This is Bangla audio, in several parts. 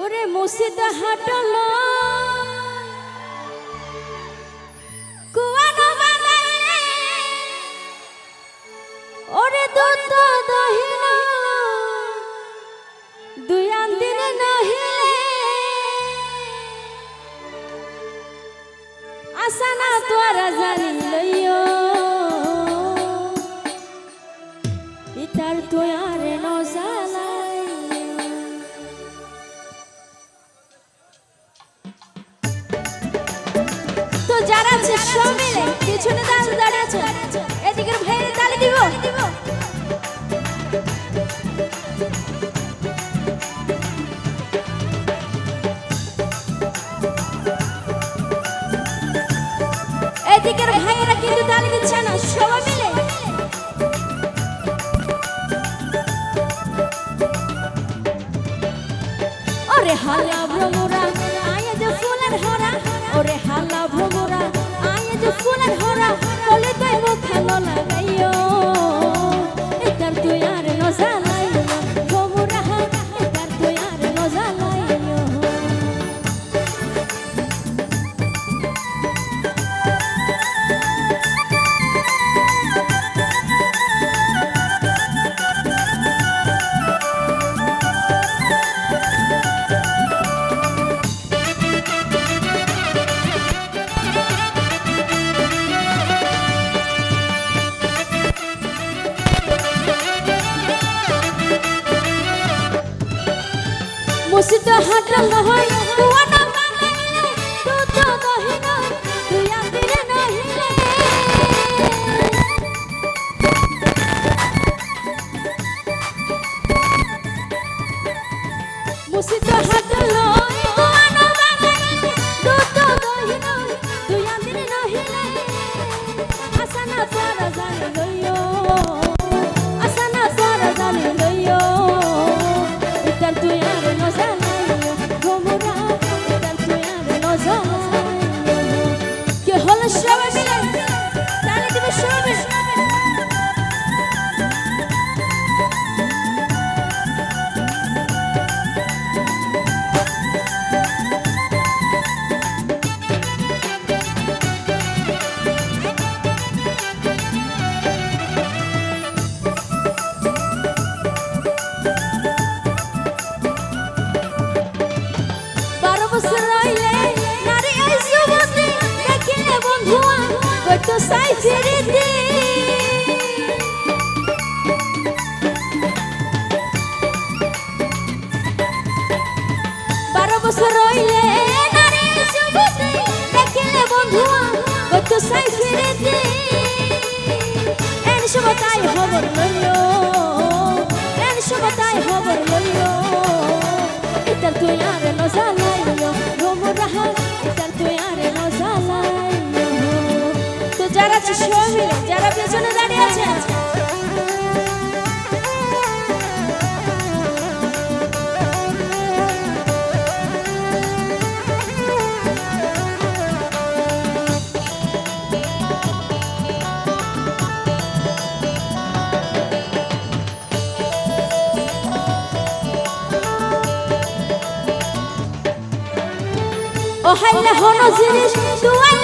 ওরে মুসিদ হাটলো। আছে সব মিলে পিছনে দাঁড়িয়ে আছে এদিকে ভাইয়ের তালি দিব দিব। হাত হাঁটা হয়। চাই ফিরে দে। বারো বছর রইলে দেখিলে বন্ধু কত চাই ফিরে দে। এন সব তাই খবর লইল, এন সব তাই খবর লইল। আছে সবাই আছে। হনো জিনিস তুই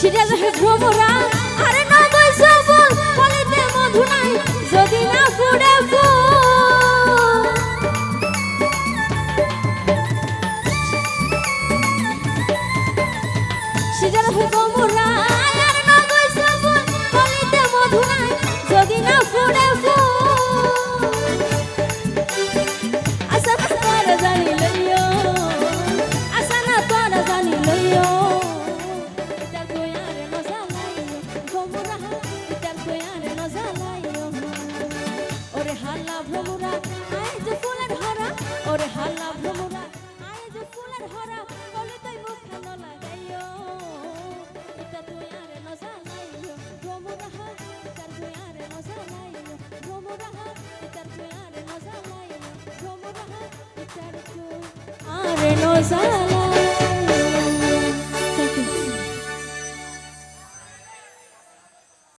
সিরিয়াল ভ্রমরা আরে নগর সবল বলিতে মধু নাই। তুই